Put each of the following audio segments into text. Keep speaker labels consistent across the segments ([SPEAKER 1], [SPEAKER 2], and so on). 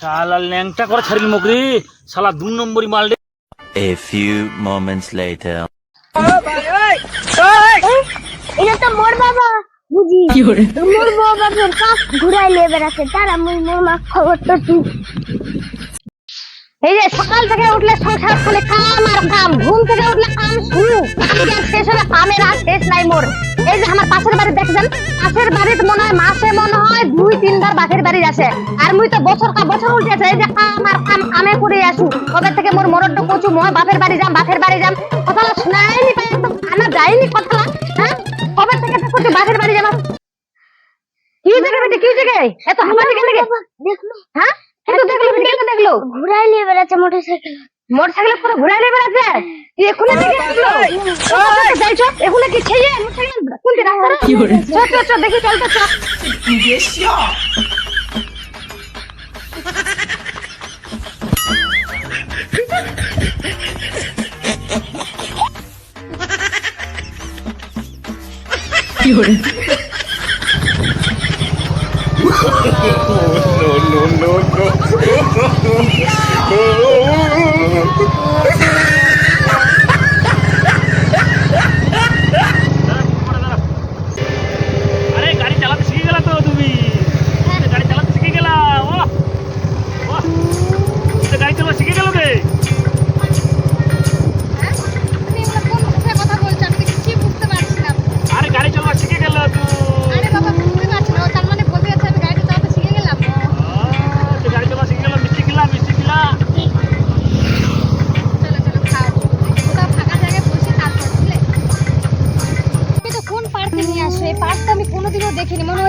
[SPEAKER 1] শালা ল্যাংটা করে ছাড়িল মুকরি শালা দু নম্বরই মাল রে
[SPEAKER 2] A few moments later.
[SPEAKER 3] এটা তো মোর বাবা বুঝি? মোর বাবা তোর ঘুরাই নিয়ে বেড়াচ্ছে তারা মুই মোর মা খবর তো তুই এই যে সকাল থেকে উঠলে সংসার খুলে কাম আর কাম ঘুম থেকে উঠলে কাম শুরু। কাম শেষ কামের আর শেষ নাই মোর। এই যে আমার পাশের বাড়ি দেখছেন? পাশের বাড়িতে মনে হয় মাসে মনে হয় দুই তিনবার বাপের বাড়ি আসে। আর মুই তো বছর কা বছর উঠেছে এই যে কাম আর কাম কামে করে আসু। কবে থেকে মোর মরড কচু মই বাপের বাড়ি যাম বাপের বাড়ি যাম। কথাটা শোনায়নি পাই একদম আনা যায়নি কথাটা হ্যাঁ? কবে থেকে তো কচু বাপের বাড়ি যাম? কি জায়গা বেটি কি জায়গা এত হামারি কেন দেখল হ্যাঁ? এত দেখল বেটি দেখল। ঘুরাই নিয়ে বেড়াচ্ছে মোটরসাইকেল। মোটরসাইকেল পুরো ঘুরাই নিয়ে বেড়াচ্ছে এখনও দেখে আসলো যাইছো এখনও কি খেয়ে মোটরসাইকেল কোনটি কি করে চল চল চল দেখি চল চল
[SPEAKER 1] আরে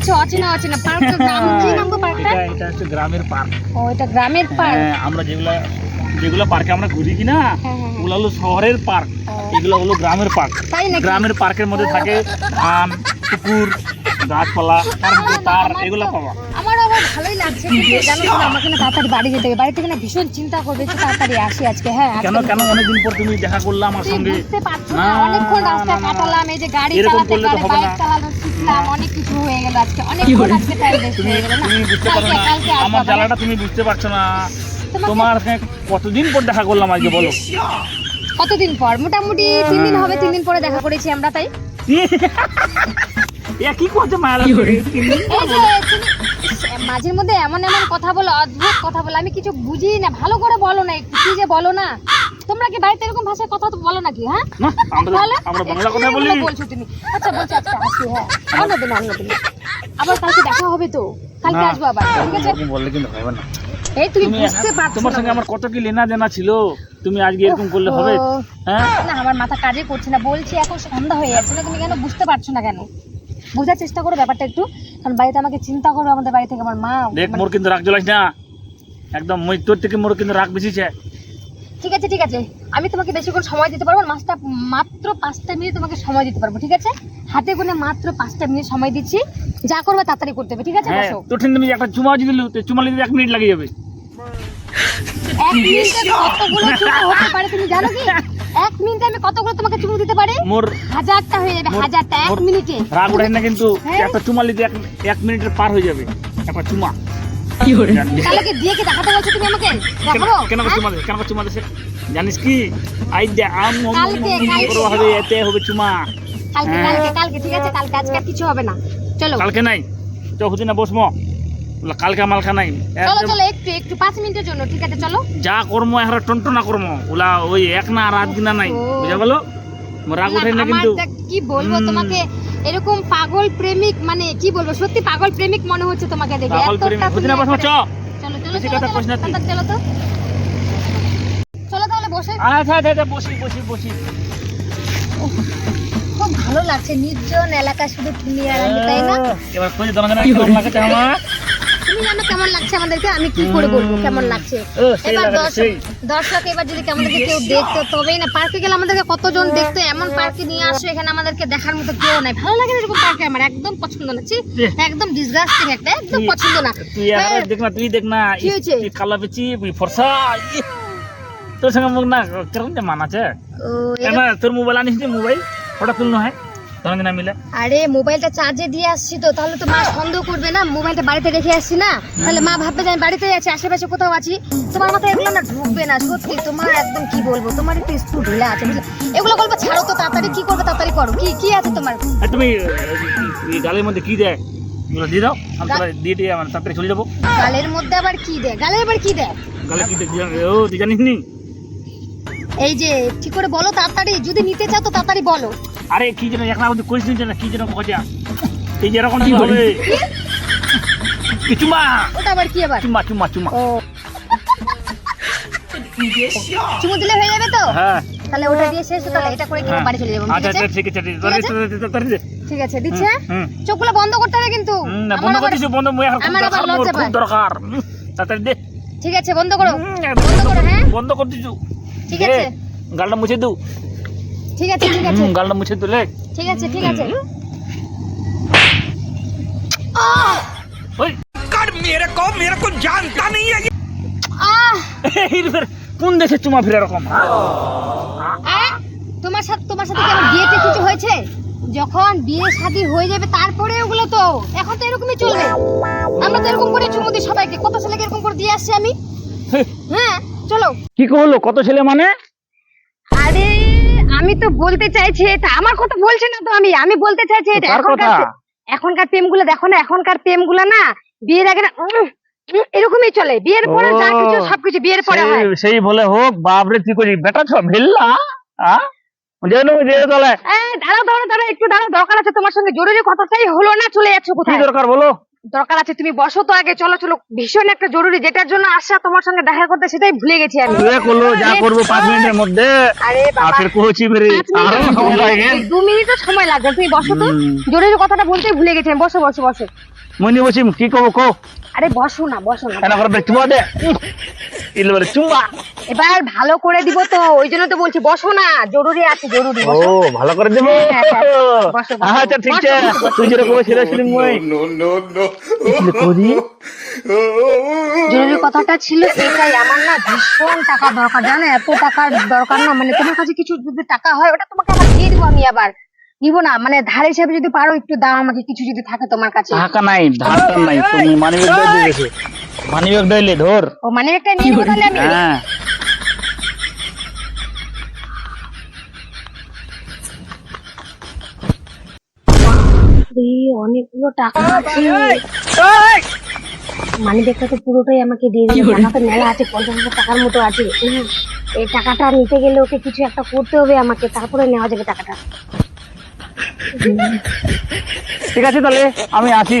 [SPEAKER 4] হচ্ছে অচেনা অচেনা। পার্কটার নাম কি নাম গো পার্কটা?
[SPEAKER 1] এটা হচ্ছে গ্রামের পার্ক।
[SPEAKER 4] ও এটা গ্রামের পার্ক?
[SPEAKER 1] হ্যাঁ, আমরা যেগুলা যেগুলো পার্কে আমরা ঘুরি কি না
[SPEAKER 4] হ্যাঁ, হ্যাঁ।
[SPEAKER 1] ওগুলো হলো শহরের পার্ক। এগুলো হলো গ্রামের পার্ক? গ্রামের পার্কের মধ্যে থাকে ধান পুকুর গাছপালা তার এগুলো পাওয়া
[SPEAKER 4] আমার আবার ভালোই লাগছে কিন্তু জানো তো আমাকে না তাড়াতাড়ি বাড়ি যেতে হবে। বাড়ি থেকে না ভীষণ চিন্তা করবে যে তাড়াতাড়ি আসি আজকে হ্যাঁ
[SPEAKER 1] কেন কেন অনেকদিন পর তুমি দেখা করলে আমার সঙ্গে?
[SPEAKER 4] বুঝতে পারছ
[SPEAKER 1] না,
[SPEAKER 4] না অনেকক্ষণ রাস্তা। কাটালাম এই যে গাড়ি চালাতে
[SPEAKER 1] করলে
[SPEAKER 4] গাড়ি
[SPEAKER 1] হবে
[SPEAKER 4] বাইক
[SPEAKER 1] না।
[SPEAKER 4] চালানো শিখলাম অনেক কিছু হয়ে গেল আজকে অনেকক্ষণ আজকে টাইম ওয়েস্ট হয়ে গেল না?
[SPEAKER 1] তুমি বুঝতে পারো
[SPEAKER 4] কালকে
[SPEAKER 1] না। আমার। জ্বালাটা তুমি বুঝতে পারছ না। তোমার কতদিন পর দেখা করলাম আজকে বলো?
[SPEAKER 4] কতদিন পর? মোটামুটি তিন দিন হবে তিন দিন পরে দেখা করেছি আমরা তাই?
[SPEAKER 1] কি করছে মায়া
[SPEAKER 4] এই তুমি মাঝের মধ্যে এমন এমন কথা বলো অদ্ভুত কথা বলো আমি কিছু বুঝি না ভালো করে বলো না একটু কি যে বলো না। তোমরা কি বাড়িতে এরকম ভাষায় কথা তো বলো নাকি হ্যাঁ?
[SPEAKER 1] আমরা আমরা বাংলা কথা বলি।
[SPEAKER 4] বলছো তুমি। আচ্ছা বলছো আচ্ছা আসি হ্যাঁ অন্যদিন অন্যদিন আবার কালকে দেখা হবে তো। কালকে আসব আবার ঠিক আছে?
[SPEAKER 1] বললে কিন্তু হবে না।
[SPEAKER 4] এই তুমি
[SPEAKER 1] তুমি
[SPEAKER 4] বুঝতে পারছ
[SPEAKER 1] তোমার সঙ্গে আমার কত কি লেনা দেনা ছিল? তুমি আজকে এরকম করলে হবে? হ্যাঁ?
[SPEAKER 4] না আমার মাথা কাজে করছে না বলছি এখন সন্ধ্যা হয়ে যাচ্ছে না তুমি কেন বুঝতে পারছ না কেন? বোঝার চেষ্টা করো ব্যাপারটা একটু। কারণ বাড়িতে আমাকে চিন্তা করো আমাদের বাড়ি থেকে আমার মা।
[SPEAKER 1] দেখ মোর কিন্তু রাগ জ্বলাইস না। একদম মই তোর থেকে মোর কিন্তু রাগ বেশিছে।
[SPEAKER 4] ঠিক আছে ঠিক আছে। আমি তোমাকে বেশিক্ষণ সময় দিতে পারব না, মাছটা মাত্র পাঁচটা মিনিট তোমাকে সময় দিতে পারব ঠিক আছে? হাতে গুনে মাত্র পাঁচটা মিনিট সময় দিচ্ছি। যা করবে তাড়াতাড়ি করতে হবে ঠিক আছে
[SPEAKER 1] হ্যাঁ
[SPEAKER 4] বসো।
[SPEAKER 1] তোর ঠেন তুমি একটা চুমা যদি দিলু তো চুমা নিতে এক মিনিট লাগে যাবে।
[SPEAKER 4] এক মিনিটে কতগুলো চুমু হতে পারে তুমি জানো কি? এক মিনিটে আমি কতগুলো তোমাকে চুমু দিতে পারি?
[SPEAKER 1] মোর
[SPEAKER 4] হাজারটা হয়ে যাবে হাজারটা এক মিনিটে
[SPEAKER 1] রাগ না কিন্তু
[SPEAKER 4] হ্যাঁ।
[SPEAKER 1] একটা চুমা নিতে এক এক মিনিটের পার হয়ে যাবে একটা চুমা?
[SPEAKER 4] তাহলে কি দিয়ে কি দেখাতে বলছো তুমি আমাকে?
[SPEAKER 1] কেন
[SPEAKER 4] দেখাবো?
[SPEAKER 1] কেন করে
[SPEAKER 4] হ্যাঁ?
[SPEAKER 1] চুমা দেছে কেন করে চুমা দেছে জানিস কি? আই দে আম
[SPEAKER 4] কালকে, কালকে।
[SPEAKER 1] হবে এতে হবে চুমা।
[SPEAKER 4] কালকে
[SPEAKER 1] হ্যাঁ।
[SPEAKER 4] কালকে কালকে ঠিক আছে কালকে। আজকে আর কিছু হবে না। চলো।
[SPEAKER 1] কালকে নাই। তো হচ্ছে না বসমো কালকে মালকা নাই
[SPEAKER 4] চলো চলো একটু একটু পাঁচ মিনিটের জন্য ঠিক আছে চলো।
[SPEAKER 1] যা কর্ম এহারা টনটনা কর্ম। ওলা ওই এক না রাত দিনা নাই বুঝা গেলো? মোর রাগ উঠাই না কিন্তু।
[SPEAKER 4] কি বলব তোমাকে এরকম পাগল প্রেমিক মানে কি বলব সত্যি পাগল প্রেমিক মনে হচ্ছে তোমাকে দেখে।
[SPEAKER 1] পাগল
[SPEAKER 4] এতটা
[SPEAKER 1] প্রেমী
[SPEAKER 4] তুমি
[SPEAKER 1] বুঝি না বসমো চ
[SPEAKER 4] চলো চলো চলো, তো। চলো তাহলে বসে।
[SPEAKER 1] আচ্ছা আচ্ছা বসি বসি বসি।
[SPEAKER 4] খুব ভালো লাগছে নির্জন এলাকা শুধু তুমি আর আমি তাই না?
[SPEAKER 1] এবার খুঁজে জন্য কেমন লাগছে আমার
[SPEAKER 4] তুমি জানো কেমন লাগছে আমাদেরকে? আমি কি করে বলব কেমন লাগছে? এবার দর্শক দর্শক এবার যদি আমাদেরকে কেউ দেখতো তবেই না পার্কে গেলে আমাদেরকে কতজন দেখতো এমন পার্কে নিয়ে আসো এখানে আমাদেরকে দেখার মতো কেউ নাই। ভালো লাগে না এরকম পার্কে আমার একদম পছন্দ না। ছি, একদম ডিসগাস্টিং একটা একদম পছন্দ না।
[SPEAKER 1] তুই
[SPEAKER 4] হ্যাঁ,
[SPEAKER 1] দেখ না তুই দেখ না
[SPEAKER 4] কি হয়েছে?
[SPEAKER 1] কালা পেছি তুই ফর্সা। তোর সঙ্গে মুখ না যে মানাছে? তোর মোবাইল আনিস মোবাইল? ওটা তুলনো হয়। তখন না মিলে?
[SPEAKER 5] আরে মোবাইলটা চার্জে দিয়ে আসছি তো তাহলে তো মা সন্দেহ করবে না মোবাইলটা বাড়িতে রেখে আসছি না? তাহলে মা ভাববে যে আমি বাড়িতে আছি আশেপাশে কোথাও আছি। তোমার মাথায় এগুলো না ঢুকবে না সত্যি তোমার একদম কি বলব তোমার একটু স্কুল ঢিলা আছে বুঝলে? এগুলো গল্প ছাড়ো তো তাড়াতাড়ি কি করবে তাড়াতাড়ি করো কি কি আছে তোমার?
[SPEAKER 1] তুমি গালের মধ্যে কি দেয়? এগুলো দিয়ে দাও আমি দিয়ে দিয়ে আমার তাড়াতাড়ি চলে যাব।
[SPEAKER 5] গালের মধ্যে আবার কি দেয়? আবার কি দেয়?
[SPEAKER 1] গালে কি দেয়? ও তুই জানিস নি?
[SPEAKER 5] এই যে ঠিক করে বলো তাড়াতাড়ি? যদি নিতে চাও তো তাড়াতাড়ি বলো।
[SPEAKER 1] আরে কি যেন এক না কইস নি না কি যেন কজা এই যে এরকম কি হবে কি চুমা
[SPEAKER 5] ওটা আবার কি আবার?
[SPEAKER 1] চুমা চুমা চুমা
[SPEAKER 5] চুমু দিলে হয়ে যাবে তো?
[SPEAKER 1] হ্যাঁ।
[SPEAKER 5] তাহলে ওটা দিয়ে শেষ তাহলে এটা করে কিনে
[SPEAKER 1] হ্যাঁ।
[SPEAKER 5] বাড়ি চলে যাব।
[SPEAKER 1] আচ্ছা আচ্ছা ঠিক আছে ঠিক আছে।
[SPEAKER 5] দিচ্ছে? চোখগুলো বন্ধ করতে হবে কিন্তু।
[SPEAKER 1] না, বন্ধ করে
[SPEAKER 5] আবার-
[SPEAKER 1] বন্ধ মই এখন খুব দরকার। তাড়াতাড়ি দে।
[SPEAKER 5] ঠিক আছে বন্ধ করো। বন্ধ করো হ্যাঁ?
[SPEAKER 1] বন্ধ করে দিছু
[SPEAKER 5] ঠিক আছে।
[SPEAKER 1] গালটা মুছে দু।
[SPEAKER 5] ঠিক আছে ঠিক আছে।
[SPEAKER 1] গালটা মুছে দিলে
[SPEAKER 5] ঠিক আছে ঠিক আছে।
[SPEAKER 1] ওই।
[SPEAKER 5] কার মেরে কো মেরে কো জানতা আহ!
[SPEAKER 1] এই রে, কোন দেশে চুমা ফিরে এরকম?
[SPEAKER 5] আহ! তোমার সাথে তোমার সাথে কি আমার বিয়েতে কিছু হয়েছে? যখন বিয়ে শাদী হয়ে যাবে তারপরে ওগুলো তো এখন তো এরকমই চলবে। আমরা তো এরকম করে চুমু দিই সবাইকে। কত ছেলেকে এরকম করে দিয়ে আসছি আমি? হ্যাঁ চলো।
[SPEAKER 1] কি কহলো কত ছেলে মানে?
[SPEAKER 4] আরে আমি তো বলতে চাইছি এটা। আমার কথা বলছি না তো আমি। আমি বলতে চাইছি এটা।
[SPEAKER 1] কার কথা?
[SPEAKER 4] এখনকার এখনকার প্রেমগুলো দেখো না এখনকার প্রেমগুলো না বিয়ের আগে না এরকমই চলে। বিয়ের পরে যা। কিছু সবকিছু বিয়ের পরে হয়।
[SPEAKER 1] সেই- বলে হোক বাপরে তুই করি বেটা ছ ভিল্লা হ্যাঁ
[SPEAKER 4] দাঁড়াও দাঁড়াও দাঁড়াও একটু দাঁড়াও দরকার আছে তোমার সঙ্গে। জরুরি কথাটাই হলো না চলে যাচ্ছ
[SPEAKER 1] কি
[SPEAKER 4] কোথায়?
[SPEAKER 1] দরকার বলো?
[SPEAKER 4] দরকার আছে তুমি বসো তো আগে চলো চলো। ভীষণ একটা জরুরি যেটার জন্য আসা তোমার সঙ্গে দেখা করতে সেটাই ভুলে গেছি আমি।
[SPEAKER 1] তুই করল যা করব পাঁচ মিনিটের মধ্যে
[SPEAKER 4] আরে বাবা।
[SPEAKER 1] আফের কোচি মেরে আর সময় লাগে।
[SPEAKER 4] দু মিনিটও সময় লাগবে তুমি বসো তো। জরুরি কথাটা বলতেই ভুলে গেছি আমি। বসো বসো বসো।
[SPEAKER 1] মনি বসি কি কব কো
[SPEAKER 4] আরে বসো না বসো না।
[SPEAKER 1] করে চুমা দে। ইলে বলে চুমা।
[SPEAKER 4] এবার ভালো করে দিব তো ওই জন্য তো বলছি বসো না জরুরি আছে জরুরি
[SPEAKER 1] ও ভালো করে দেবো?
[SPEAKER 4] হ্যাঁ, হ্যাঁ।
[SPEAKER 1] আচ্ছা ঠিক আছে। তুই যেরকম মই
[SPEAKER 4] জরুরি কথাটা ছিল এটাই আমার না ভীষণ টাকা দরকার জানো? এত টাকার দরকার না মানে তোমার কাছে কিছু যদি টাকা হয় ওটা তোমাকে আবার দিয়ে দিব আমি আবার। নিব না মানে ধার হিসাবে যদি পারো একটু দাও আমাকে কিছু যদি থাকে তোমার কাছে।
[SPEAKER 1] টাকা নাই ধারটা নাই তুমি মানিব্যাগ দিয়ে দিয়েছ মানিব্যাগ দিলে ধর।
[SPEAKER 4] ও মানে একটা নিয়ে নিবো তাহলে আমি
[SPEAKER 1] হ্যাঁ।
[SPEAKER 4] অনেকগুলো টাকা আছে। মানি ব্যাগটা তো পুরোটাই আমাকে দিয়ে দিবে টাকা তো মেলা আছে পঞ্চাশ হাজার টাকার মতো আছে। এই টাকাটা নিতে গেলে ওকে কিছু একটা করতে হবে আমাকে তারপরে নেওয়া যাবে টাকাটা।
[SPEAKER 1] ঠিক আছে তাহলে আমি আসি।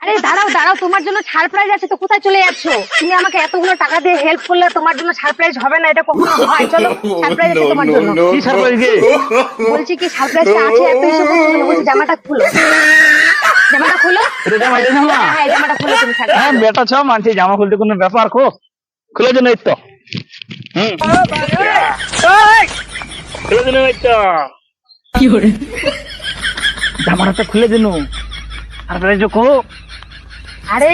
[SPEAKER 4] আরে দাঁড়াও দাঁড়াও তোমার জন্য সারপ্রাইজ আছে তো কোথায় চলে যাচ্ছ? তুমি আমাকে এতগুলো টাকা দিয়ে হেল্প করলে তোমার জন্য সারপ্রাইজ হবে না এটা কখনো হয়? চলো সারপ্রাইজ আছে তোমার জন্য।
[SPEAKER 1] কি সারপ্রাইজ গে
[SPEAKER 4] বলছি কি সারপ্রাইজটা আছে এত করছ কেন? বলছি জামাটা খুলো। জামাটা খুলো?
[SPEAKER 1] এটা জামা এটা
[SPEAKER 4] হ্যাঁ হ্যাঁ, জামাটা খুলো তুমি সারপ্রাইজ
[SPEAKER 1] হ্যাঁ বেটা ছ মানছি জামা খুলতে কোনো ব্যাপার খো খুলে জন্য এই তো। হুম। এই! খুলে জন্য এই তো। কি করে? জামাটা খুলে দিনু। আর
[SPEAKER 4] আরে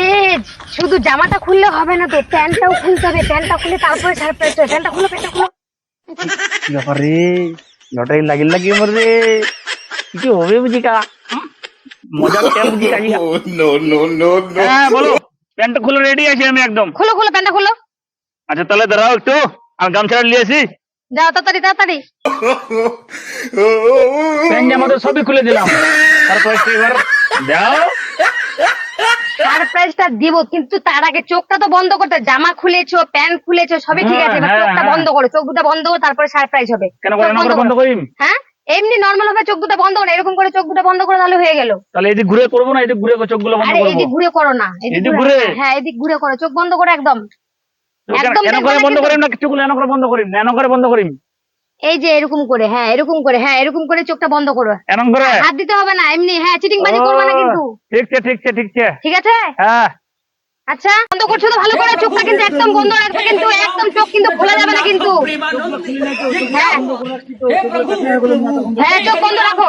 [SPEAKER 4] শুধু জামাটা খুললে হবে না তো প্যান্টটাও খুলতে হবে প্যান্টটা খুলে তারপরে হবে প্যান্টটা খুলো প্যান্টটা খুলো
[SPEAKER 1] ব্যাপার রে? লটারি লাগিল লাগি আমার রে? কি হবে বুঝি কা হুম? মজার টাইম বুঝি কাজি হ্যাঁ বলো। প্যান্টটা খুলে রেডি আছি আমি একদম।
[SPEAKER 4] খুলো খুলো প্যান্টটা খুলো।
[SPEAKER 1] আচ্ছা তাহলে দাঁড়াও একটু। আমি গামছাটা নিয়ে আসি।
[SPEAKER 4] যাও তাড়াতাড়ি তাড়াতাড়ি।
[SPEAKER 1] জামা তো সবই খুলে দিলাম। তারপরে এবার? দাও
[SPEAKER 4] সারপ্রাইজটা দিব কিন্তু তার আগে চোখটা তো বন্ধ করতে জামা খুলেছো প্যান্ট খুলেছো সবই ঠিক আছে এবার
[SPEAKER 1] হ্যাঁ,
[SPEAKER 4] চোখটা
[SPEAKER 1] হ্যাঁ।
[SPEAKER 4] বন্ধ করো। চোখ দুটো বন্ধ করো তারপরে সারপ্রাইজ হবে।
[SPEAKER 1] কেন করে বন্ধ করিম?
[SPEAKER 4] হ্যাঁ? এমনি নর্মাল ভাবে চোখ দুটো বন্ধ করো। এরকম করে চোখ দুটো বন্ধ করে তাহলে হয়ে গেল।
[SPEAKER 1] তাহলে এদিক ঘুরে করব না এদিক ঘুরে চোখগুলো বন্ধ
[SPEAKER 4] আরে
[SPEAKER 1] করব?
[SPEAKER 4] এদিক ঘুরে করো না
[SPEAKER 1] এদিক ঘুরে?
[SPEAKER 4] হ্যাঁ এদিক ঘুরে করো চোখ বন্ধ করো একদম।
[SPEAKER 1] কেন-
[SPEAKER 4] একদম
[SPEAKER 1] কেন
[SPEAKER 4] দেখব
[SPEAKER 1] করে বন্ধ করিম? না চোখগুলো এন করে বন্ধ করিম? এন করে বন্ধ করিম?
[SPEAKER 4] এই যে এরকম করে হ্যাঁ এরকম করে হ্যাঁ এরকম করে চোখটা বন্ধ করো।
[SPEAKER 1] করে
[SPEAKER 4] হাত দিতে হবে না এমনি হ্যাঁ চিটিং বাজি করবে না কিন্তু।
[SPEAKER 1] ঠিক আছে ঠিক আছে ঠিক আছে?
[SPEAKER 4] ঠিক আছে
[SPEAKER 1] হ্যাঁ।
[SPEAKER 4] আচ্ছা বন্ধ করছ তো ভালো করে চোখটা কিন্তু একদম বন্ধ রাখবে কিন্তু একদম চোখ কিন্তু খোলা যাবে না কিন্তু। হ্যাঁ। হ্যাঁ চোখ বন্ধ রাখো।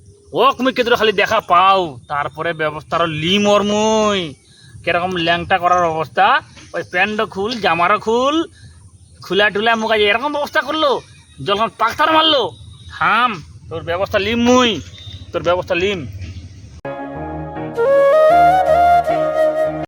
[SPEAKER 1] ও তুমি কেতরে খালি দেখা পাও। তারপরে ব্যবস্থার লিম ওর মুই। কীরকম ল্যাংটা করার অবস্থা। ওই প্যান্টও খুল, জামারও খুল। খুলা টুলা মুখ এরকম ব্যবস্থা করল? যখন পাকতার মারলো? হাম তোর ব্যবস্থা লিম মুই। তোর ব্যবস্থা লিম।